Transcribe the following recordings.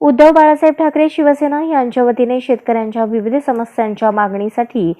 उद्धव बाळासाहेब ठाकरे शिवसेना यांच्या वतीने शेतकऱ्यांच्या विविध समस्यांच्या मागणीसाठी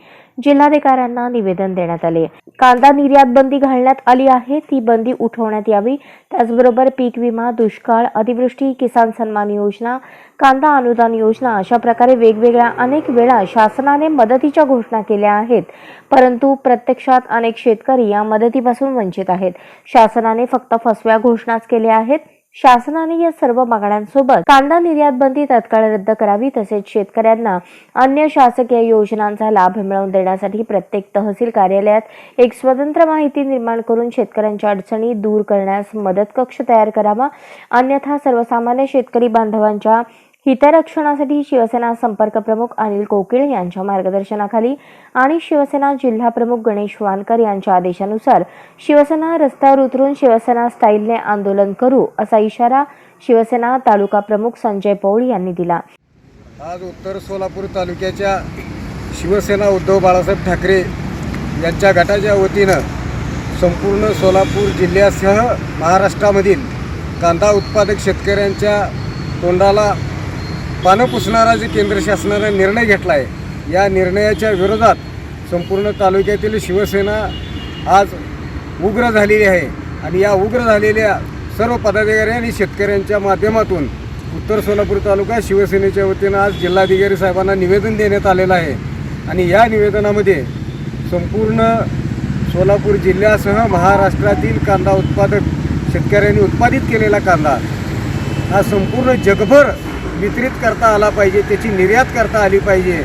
जिल्हाधिकाऱ्यांना निवेदन देण्यात आले. कांदा निर्यात बंदी घालण्यात आली आहे. ती बंदी उठवण्यात यावी. त्याचबरोबर पीक विमा दुष्काळ अतिवृष्टी किसान सन्मान योजना कांदा अनुदान योजना अशा प्रकारे वेगवेगळ्या अनेक वेळा शासनाने मदतीच्या घोषणा केल्या आहेत. परंतु प्रत्यक्षात अनेक शेतकरी या मदतीपासून वंचित आहेत. शासनाने फक्त फसव्या घोषणाच केल्या आहेत. शासनाने या सर्व मागण्यांसोबत कांदा निर्यात बंदी तत्काळ रद्द करावी तसेच शेतकऱ्यांना अन्य शासकीय योजनांचा लाभ मिळवून देण्यासाठी प्रत्येक तहसील कार्यालयात एक स्वतंत्र माहिती निर्माण करून शेतकऱ्यांच्या अडचणी दूर करण्यास मदत कक्ष तयार करावा. अन्यथा सर्वसामान्य शेतकरी बांधवांच्या हितरक्षणासाठी शिवसेना संपर्क प्रमुख अनिल कोकिळ यांच्या मार्गदर्शनाखाली आणि शिवसेना जिल्हा प्रमुख गणेश वानकर यांच्या आदेशानुसार शिवसेना रस्त्यावर उतरून शिवसेना स्टाईलने आंदोलन करू असा इशारा शिवसेना तालुका प्रमुख संजय पौळ यांनी दिला. आज उत्तर सोलापूर तालुक्याच्या शिवसेना उद्धव बाळासाहेब ठाकरे यांच्या गटाच्या वतीनं संपूर्ण सोलापूर जिल्ह्यासह महाराष्ट्रामधील कांदा उत्पादक शेतकऱ्यांच्या तोंडाला पानं पुसणारा जे केंद्र शासनानं निर्णय घेतला आहे या निर्णयाच्या विरोधात संपूर्ण तालुक्यातील शिवसेना आज उग्र झालेली आहे. आणि या उग्र झालेल्या सर्व पदाधिकारी आणि शेतकऱ्यांच्या माध्यमातून उत्तर सोलापूर तालुका शिवसेनेच्या वतीनं आज जिल्हाधिकारी साहेबांना निवेदन देण्यात आलेलं आहे. आणि या निवेदनामध्ये संपूर्ण सोलापूर जिल्ह्यासह महाराष्ट्रातील कांदा उत्पादक शेतकऱ्यांनी उत्पादित केलेला कांदा हा संपूर्ण जगभर वितरित करता आला पाहिजे त्याची निर्यात करता आली पाहिजे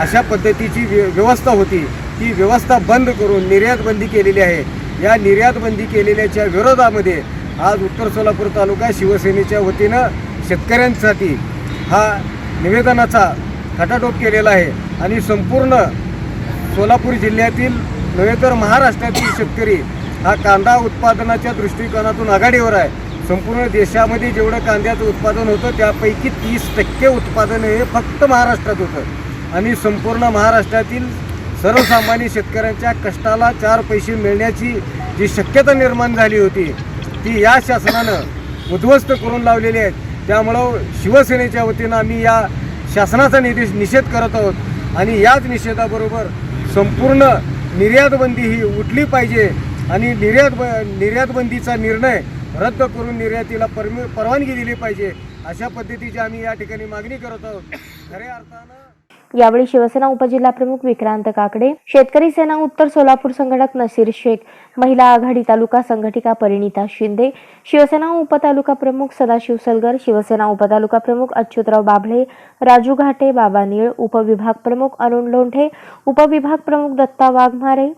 अशा पद्धतीची व्य व्यवस्था होती. ती व्यवस्था बंद करून निर्यातबंदी केलेली आहे. या निर्यातबंदी केलेल्याच्या विरोधामध्ये आज उत्तर सोलापूर तालुका शिवसेनेच्या वतीनं शेतकऱ्यांसाठी हा निवेदनाचा खटाटोप केलेला आहे आणि संपूर्ण सोलापूर जिल्ह्यातील नव्हे तर महाराष्ट्रातील शेतकरी हा कांदा उत्पादनाच्या दृष्टिकोनातून आघाडीवर आहे. संपूर्ण देशामध्ये जेवढं कांद्याचं उत्पादन होतं त्यापैकी तीस टक्के उत्पादन हे फक्त महाराष्ट्रात होतं. आणि संपूर्ण महाराष्ट्रातील सर्वसामान्य शेतकऱ्यांच्या कष्टाला चार पैसे मिळण्याची जी शक्यता निर्माण झाली होती ती या शासनानं उद्ध्वस्त करून लावलेली आहेत त्यामुळं शिवसेनेच्या वतीनं आम्ही या शासनाचा निदेश निषेध करत आहोत. आणि याच निषेधाबरोबर संपूर्ण निर्यातबंदी ही उठली पाहिजे. आणि निर्यात ब निर्यातबंदीचा निर्णय रद्द करून निर्यातीला परवानगी दिली पाहिजे. अशा पद्धतीची आम्ही या ठिकाणी मागणी करत आहोत. खऱ्या अर्थानं यावेळी शिवसेना उपजिल्हा प्रमुख विक्रांत काकडे शेतकरी सेना उत्तर सोलापूर संघटक नसीर शेख महिला आघाडी तालुका संघटिका परिणिता शिंदे शिवसेना उपतालुका प्रमुख सदाशिव सलगर शिवसेना उपतालुका प्रमुख अच्युतराव बाभळे राजू घाटे बाबा निळ उपविभाग प्रमुख अरुण लोंढे उपविभाग प्रमुख दत्ता वाघमारे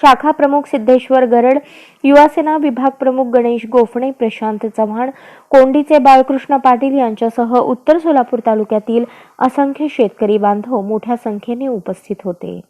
शाखा प्रमुख सिद्धेश्वर गरड युवासेना विभाग प्रमुख गणेश गोफणे प्रशांत चव्हाण कोंडीचे बाळकृष्ण पाटील यांच्यासह उत्तर सोलापूर तालुक्यातील असंख्य शेतकरी बांधव मोठ्या संख्येने उपस्थित होते.